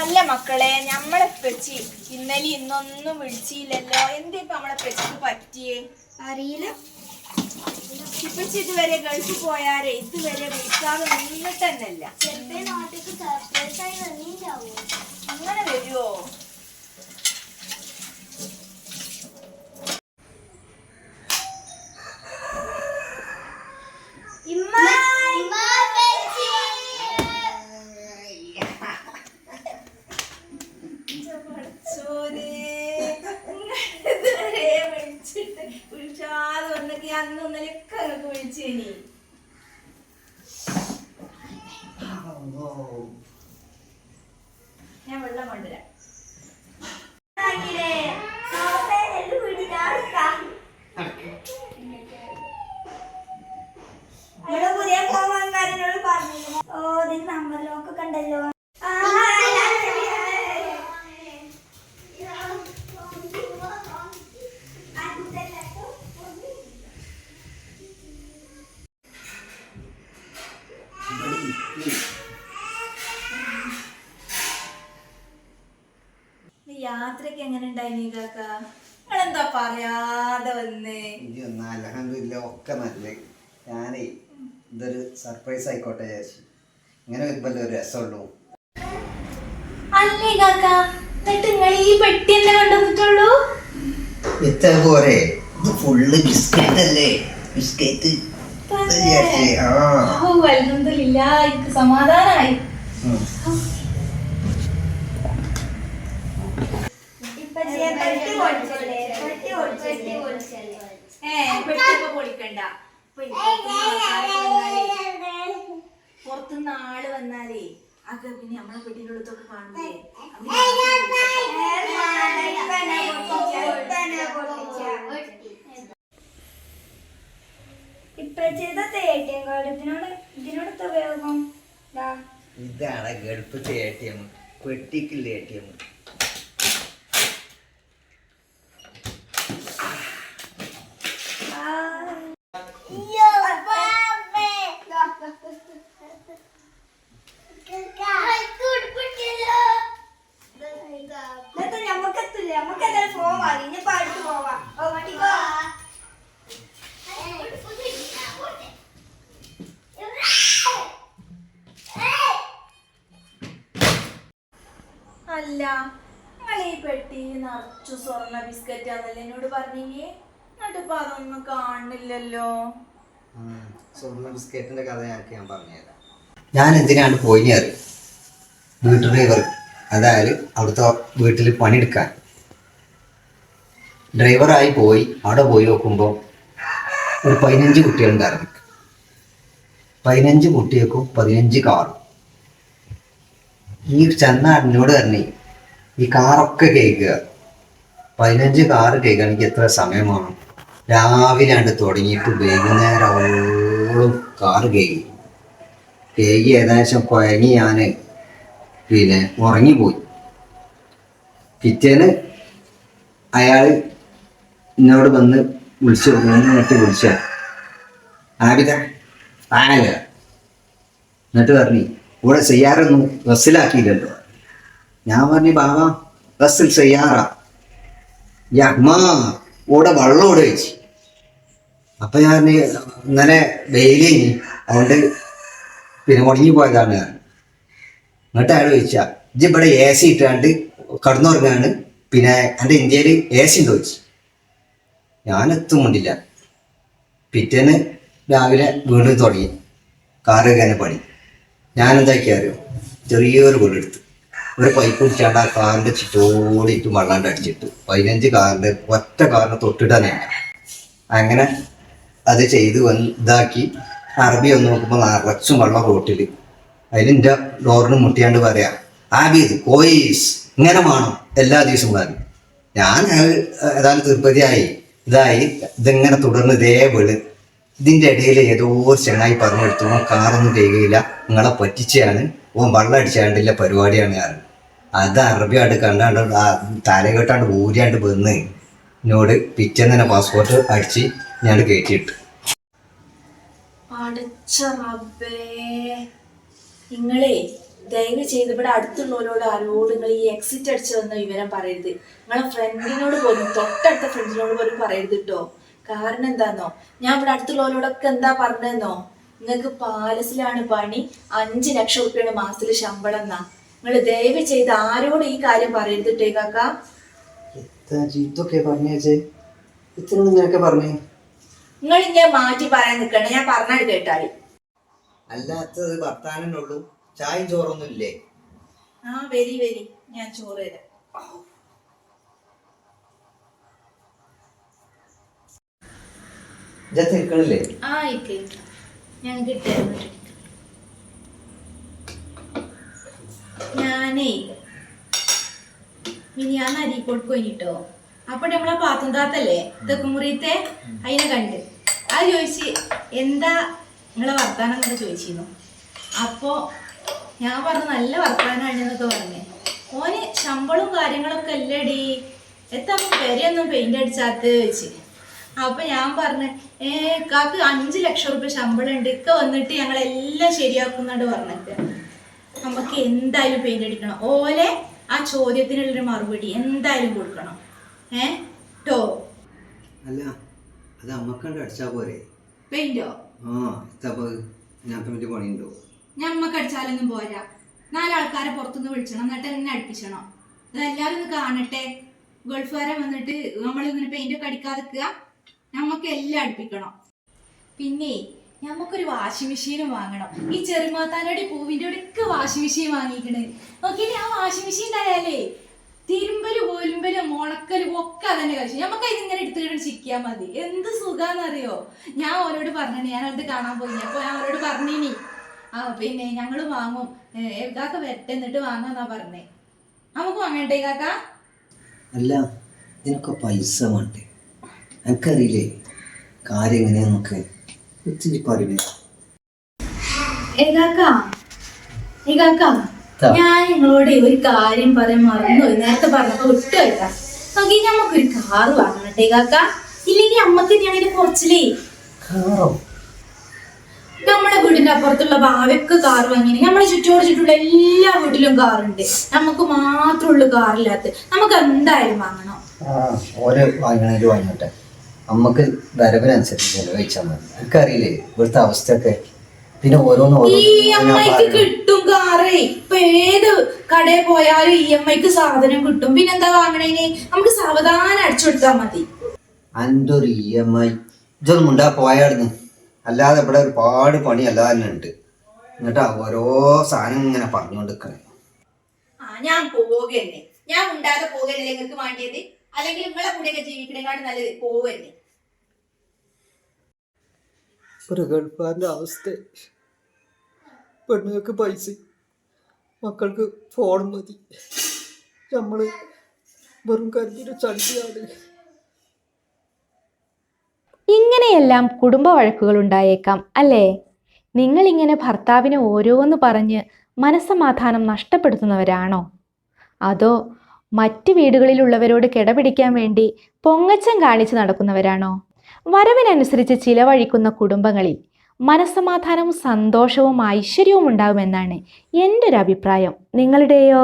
അല്ല മക്കളെ നമ്മളെ പെച്ചി ഇന്നലെ ഇന്നൊന്നും വിളിച്ചില്ലല്ലോ. എന്തിപ്പോ നമ്മളെ പെച്ചിക്ക് പറ്റിയേ? അറിയില്ല. ഇപ്പച്ചി ഇതുവരെ ഗൾഫ് പോയാരെ ഇതുവരെ വിളിക്കാതെ നിന്നിട്ടന്നല്ല. ചെറുപ്പേ നാട്ടിക്ക് സർപ്രൈസ് ആയി വന്നിണ്ടാവോ അങ്ങനെ വരുവോ ഇമ്മ ഇമ്മ പെച്ചി പടച്ചോനെ, ഇതുവരെ വിളിച്ചിട്ട് വിളിച്ചാതെ വന്നിട്ട് അന്ന് ഒന്നിലൊക്കെ അങ്ങോട്ട് വിളിച്ചേനി ഞാൻ വെള്ളം കൊണ്ടുവരാം ഇവിടെ പുതിയ ഫോൺ വാങ്ങാനോട് പറഞ്ഞു ഓ ഇതിന് നമ്പർ ലോക്ക് കണ്ടല്ലോ ഈ യാത്രയ്ക്ക് എങ്ങനെ ഉണ്ടായിനി കാക്ക? നിങ്ങളെന്താ പറയാതെ വന്നേ? അലഹമില്ല ഒക്കെ നല്ല ഞാനേ ഇതൊരു സർപ്രൈസ് ആയിക്കോട്ടെ വിചാരിച്ചു. ഇങ്ങനെ വരുമ്പല്ലോ ഒരു രസമുള്ളൂ? അല്ലേ കാക്ക? എന്നിട്ട് നിങ്ങൾ ഈ പെട്ടി എന്നെ കൊണ്ടുവന്നിട്ടുള്ളൂ? ഇത്ര പോരെ. ഇത് ഫുള്ള് ബിസ്ക്കറ്റ് അല്ലേ? ബിസ്ക്കറ്റ് ആ. എനിക്ക് സമാധാനായി ഉം. ഇപ്പൊ പെട്ടി പൊളിച്ചല്ലേ പെട്ടി പൊളിച്ചല്ലേ ഏ പെട്ടി ഇപ്പൊ പൊളിക്കണ്ട. പുറത്തുനിന്ന് ആൾ വന്നാലേ അത് പിന്നെ നമ്മളെ തേട്ടിയം കാർഡ് ഇതിനോട് ഉപയോഗം. ഇതാണ് ഗൾഫത്തെ എ ടി എം പെട്ടിക്കില്ല എ ടി എം ഞമ്മക്കെത്തില്ല ഞമ്മക്ക് എന്തായാലും ഫോൺ വാങ്ങി ഇനി അടുത്ത് പോവാം. ഓ വണ്ടിക്കോ അല്ല നിങ്ങൾ ഈ പെട്ടി നിറച്ചു സ്വർണ ബിസ്ക്കറ്റ് ആണല്ലേ എന്നോട് പറഞ്ഞില്ലേ? എന്നിട്ട് ഇപ്പൊ അതൊന്നും കാണില്ലല്ലോ. സ്വർണ ബിസ്ക്കറ്റിന്റെ കഥ ഞാൻ പറഞ്ഞുതരാം. ഞാൻ എന്തിനാണ് പോയി അറിയും? വീട്ടു ഡ്രൈവർ അതായത് അവിടുത്തെ വീട്ടിൽ പണിയെടുക്കാൻ. ഡ്രൈവറായി പോയി അവിടെ പോയി നോക്കുമ്പോൾ ഒരു പതിനഞ്ച് കുട്ടികളുണ്ടായിരുന്നു പതിനഞ്ച് കുട്ടികൾക്കും പതിനഞ്ച് കാറും. ഈ ചെന്ന എന്നോട് തന്നെ ഈ കാറൊക്കെ കേൾക്കുക. പതിനഞ്ച് കാറ് കേൾക്കണമെങ്കിൽ എത്ര സമയമാണ് രാവിലെ ആണ്ട് തുടങ്ങിയിട്ട് വൈകുന്നേരമോളം കാറ് കേൾക്കി കേൾക്കി ഏകദേശം കുഴങ്ങി ഞാൻ പിന്നെ ഉറങ്ങിപ്പോയി. പിറ്റേന്ന് അയാൾ എന്നോട് വന്ന് വിളിച്ചു എന്നിട്ട് വിളിച്ച. ആബിത ആനല്ല എന്നിട്ട് പറഞ്ഞു ഇവിടെ ചെയ്യാറൊന്നും ബസ്സിലാക്കിയില്ലല്ലോ. ഞാൻ പറഞ്ഞു ബാബ ബസ്സിൽ ചെയ്യാറാ അമ്മ ഇവിടെ വെള്ളം ഇവിടെ വെച്ച്. അപ്പൊ ഞാൻ ഇന്നലെ വെയിലേ അതുകൊണ്ട് പിന്നെ മുടങ്ങി പോയതാണ്. എന്നിട്ട് അയാൾ ചോദിച്ച ഇജ്ജ് ഇവിടെ എ സി ഇട്ടാണ്ട് കടന്നുറങ്ങാണ്. പിന്നെ എന്റെ ഇന്ത്യയിൽ എ സി ഉണ്ടോ? ചോദിച്ചു. ഞാൻ എത്തുമുണ്ടില്ല പിറ്റേന്ന് രാവിലെ വീണ്ടും തുടങ്ങി. കാറ് കയറാൻ പണി. ഞാൻ എന്താക്കിയ അറിയോ? ചെറിയൊരു വീടെടുത്ത് ഒരു പൈപ്പ് പിടിച്ചാണ്ട് ആ കാറിന്റെ ചുറ്റോടിയിട്ട് വെള്ളാണ്ട് അടിച്ചിട്ട് പതിനഞ്ച് കാറിന്റെ ഒറ്റ കാറിനെ തൊട്ടിടാനാണ് അങ്ങനെ അത് ചെയ്ത് വന്ന് ഇതാക്കി. അറബി ഒന്ന് നോക്കുമ്പോൾ നിറച്ചും വെള്ളം റോട്ടിൽ അതിലിന്റെ ഡോറിന് മുട്ടിയാണ്ട് പറയാം ആബീദ് കോയിസ് ഇങ്ങനെ വേണം എല്ലാ ദിവസവും പറഞ്ഞു ഞാൻ ഏതാണ്ട് തിരുപ്പതിയായി ഇതായി ഇതിങ്ങനെ തുടർന്ന് ഇതേ വീട് ഇതിന്റെ ഇടയിൽ ഏതോ ചെങ്ങായി പറഞ്ഞു എടുത്തു ഓൻ കാറൊന്നും ചെയ്യുകയില്ല നിങ്ങളെ പറ്റിച്ചാണ് ഓൻ വെള്ളം അടിച്ചാണ്ടില്ല പരിപാടിയാണ് ഞാൻ. അത് അറബിയാണ്ട് കണ്ടാണ്ട് തലകെട്ടാണ്ട് ഊരിയാണ്ട് വന്ന് എന്നോട് പിറ്റേന്ന് തന്നെ പാസ്പോർട്ട് അടിച്ച് ഞാൻ കയറ്റിയിട്ട് അടച്ച റബ്ബേ. നിങ്ങളെ ദയവ് ചെയ്ത് ഇവിടെ അടുത്തുള്ളവരോട് ആരോട് നിങ്ങൾ ഈ എക്സിറ്റ് അടിച്ചു വന്ന വിവരം പറയരുത്. നിങ്ങളെ ഫ്രണ്ടിനോട് പോലും തൊട്ടടുത്ത ഫ്രണ്ടിനോട് പോലും പറയരുത് കേട്ടോ കാരണം എന്താന്നോ? ഞാൻ ഇവിടെ അടുത്തുള്ളവരോടൊക്കെ എന്താ പറഞ്ഞതെന്നോ? നിങ്ങൾക്ക് പാലസിലാണ് പണി. അഞ്ച് ലക്ഷം റുപ്യയുടെ മാസത്തിൽ ശമ്പളം എന്നാ. നിങ്ങൾ ദയവ് ചെയ്ത് ആരോട് ഈ കാര്യം പറയരുത് കേട്ടോ കാക്ക. ഇതൊക്കെ പറഞ്ഞേ ഇത്ര നിങ്ങളൊക്കെ പറഞ്ഞേ? നിങ്ങൾ ഇങ്ങനെ മാറ്റി പറയാൻ നിൽക്കണ ഞാൻ പറഞ്ഞാൽ കേട്ടാൽ. അല്ലാത്തത് വർത്താനേ ഉള്ളൂ ചായയും ചോറൊന്നും ഇല്ലേ? ആ വെരി വെരി. ഞാൻ ചോറ് തരാം. ആ ഞാൻ ഞാനേ ഇനി ഞാൻ അരീക്കോട്ട് പോയിട്ടോ അപ്പൊ നമ്മളെ പാത്തും താത്തല്ലേ തെക്കുമുറിയത്തെ അതിനെ കണ്ട്. അത് ചോദിച്ച് എന്താ നിങ്ങളെ വർത്താനം എന്നൊക്കെ ചോദിച്ചിരുന്നു. അപ്പോ ഞാൻ പറഞ്ഞു നല്ല വർത്താനാണ് എന്നൊക്കെ പറഞ്ഞേ. ഓന് ശമ്പളവും കാര്യങ്ങളൊക്കെ അല്ലേടി. എത്താ പെരയൊന്നും പെയിന്റ് അടിച്ചാത്ത വെച്ച് അപ്പൊ ഞാൻ പറഞ്ഞു ഏ കാക്ക് അഞ്ച് ലക്ഷം റുപ്യ ശമ്പളം ഉണ്ട് ഇക്ക വന്നിട്ട് ഞങ്ങളെല്ലാം ശരിയാക്കുന്നുണ്ട് പറഞ്ഞിട്ട്. നമുക്ക് എന്തായാലും പെയിന്റ് അടിക്കണം. ഓലെ ആ ചോദ്യത്തിനുള്ളൊരു മറുപടി എന്തായാലും കൊടുക്കണം. ഏ? ടോ അല്ല അത് അമ്മക്കണ്ട് അടിച്ചാ പോരെ. പെയിന്റോ? ആ ഇതപ്പോ ഞാൻ വലിയ പണിയുണ്ടോ? ഞമ്മക്ക് അടിച്ചാലൊന്നും പോരാ. നാലാൾക്കാരെ പുറത്തുനിന്ന് വിളിച്ചണം എന്നിട്ട് എന്നെ അടുപ്പിച്ചണം. ഇതെല്ലാരും ഒന്ന് കാണട്ടെ. ഗൾഫുകാരെ വന്നിട്ട് നമ്മളിങ്ങനെ പെയിന്റ് ഒക്കെ അടിക്കാതിക്കുക നമുക്ക് എല്ലാം അടുപ്പിക്കണം. പിന്നെ നമുക്കൊരു വാഷിംഗ് മെഷീനും വാങ്ങണം. ഈ ചെറുമാത്താനോടെ പൂവിന്റെ ഒക്കെ വാഷിംഗ് മെഷീൻ വാങ്ങിക്കണേ. ഓക്കെ ആ വാഷിംഗ് മെഷീൻ ഉണ്ടായാലേ തിരുമ്പലും കോലുമ്പൽ മുളക്കൽ ഒക്കെ അതന്നെ കഴിച്ചു. നമുക്ക് അതിങ്ങനെ എടുത്തിട്ട് ചിക്കിയാൽ മതി. എന്ത് സുഖാന്നറിയോ? ഞാൻ അവരോട് പറഞ്ഞു ഞാൻ അത് കാണാൻ പോയി അപ്പൊ ഞാൻ അവരോട് പറഞ്ഞിനി. ആ പിന്നെ ഞങ്ങൾ വാങ്ങും. കാക്ക വരട്ടെ എന്നിട്ട് വാങ്ങാന്നാ പറഞ്ഞേ. നമുക്ക് വാങ്ങണ്ടേ കാക്ക? അല്ല ഇതിനൊക്കെ പൈസ വേണ്ടേ? എനിക്കറിയില്ലേ കാര്യം എങ്ങനെയാന്നൊക്കെ? ഒത്തിരി പറയേ. ഏകാക്ക ഏകാക്ക. ഞാൻ നിങ്ങളോട് ഒരു കാര്യം പറയാൻ മറന്നു നേരത്തെ പറഞ്ഞപ്പോ വിട്ടുപോയിട്ടാ നോക്കി നമുക്കൊരു കാറ് വാങ്ങണ്ടേ കാക്ക. ഇല്ലെങ്കിൽ അമ്മയ്ക്ക് ഞാൻ കുറച്ചിലേ. കാറോ നമ്മുടെ വീടിന്റെ അപ്പുറത്തുള്ള ഭാവിക്ക് കാർ വാങ്ങി നമ്മുടെ ചുറ്റോട് ചുറ്റുള്ള എല്ലാ വീട്ടിലും കാറുണ്ട് നമുക്ക് മാത്രമുള്ളൂ കാറില്ലാത്ത നമുക്ക് എന്തായാലും വാങ്ങണം. ഓരോ വാങ്ങണേലും വാങ്ങട്ടെ. നമുക്ക് വരവിനനുസരിച്ച് ചെലവഴിച്ചാൽ മതി. എനിക്കറിയില്ലേ ഇവിടുത്തെ അവസ്ഥയൊക്കെ പിന്നെ ഓരോന്ന് ഇ എം ഐക്ക് കിട്ടും കാറേ. ഇപ്പൊ ഏത് കടയിൽ പോയാലും ഇ എം ഐക്ക് സാധനം കിട്ടും. പിന്നെന്താ വാങ്ങണേന് നമുക്ക് സാവധാനം അടിച്ചു കൊടുത്താൽ മതി. അന്റെ ഇ എം ഐ ഇതൊന്നും ഉണ്ടാ പോയായിരുന്നു അല്ലാതെ ഇവിടെ ഒരുപാട് പണി അല്ലാതെ ഉണ്ട്. എന്നിട്ട് ഓരോ സാധനം ഇങ്ങനെ പറഞ്ഞുകൊണ്ടിരിക്കണേ. ആ ഞാൻ പോകല്ലേ ഞാൻ ഉണ്ടാകെ പോകല്ലേ നിങ്ങൾക്ക് വേണ്ടിയത്? അല്ലെങ്കിൽ നിങ്ങളെ കൂടെയൊക്കെ ജീവിക്കണേക്കാട്ട് നല്ലത് പോവന്നെ ഒരു ഗൾഫാന്റെ അവസ്ഥ. പെണ്ണുങ്ങൾക്ക് പൈസ മക്കൾക്ക് ഫോൺ മതി. നമ്മൾ വെറും കരുതിയൊരു ചണ്ടിയാണ് ഇങ്ങനെയെല്ലാം കുടുംബ വഴക്കുകൾ ഉണ്ടായേക്കാം അല്ലേ? നിങ്ങളിങ്ങനെ ഭർത്താവിനെ ഓരോന്ന് പറഞ്ഞ് മനസ്സമാധാനം നഷ്ടപ്പെടുത്തുന്നവരാണോ? അതോ മറ്റ് വീടുകളിലുള്ളവരോട് കിടപിടിക്കാൻ വേണ്ടി പൊങ്ങച്ചം കാണിച്ച് നടക്കുന്നവരാണോ? വരവിനനുസരിച്ച് ചിലവഴിക്കുന്ന കുടുംബങ്ങളിൽ മനസ്സമാധാനവും സന്തോഷവും ഐശ്വര്യവും ഉണ്ടാകുമെന്നാണ് എന്റെ ഒരു അഭിപ്രായം. നിങ്ങളുടെയോ?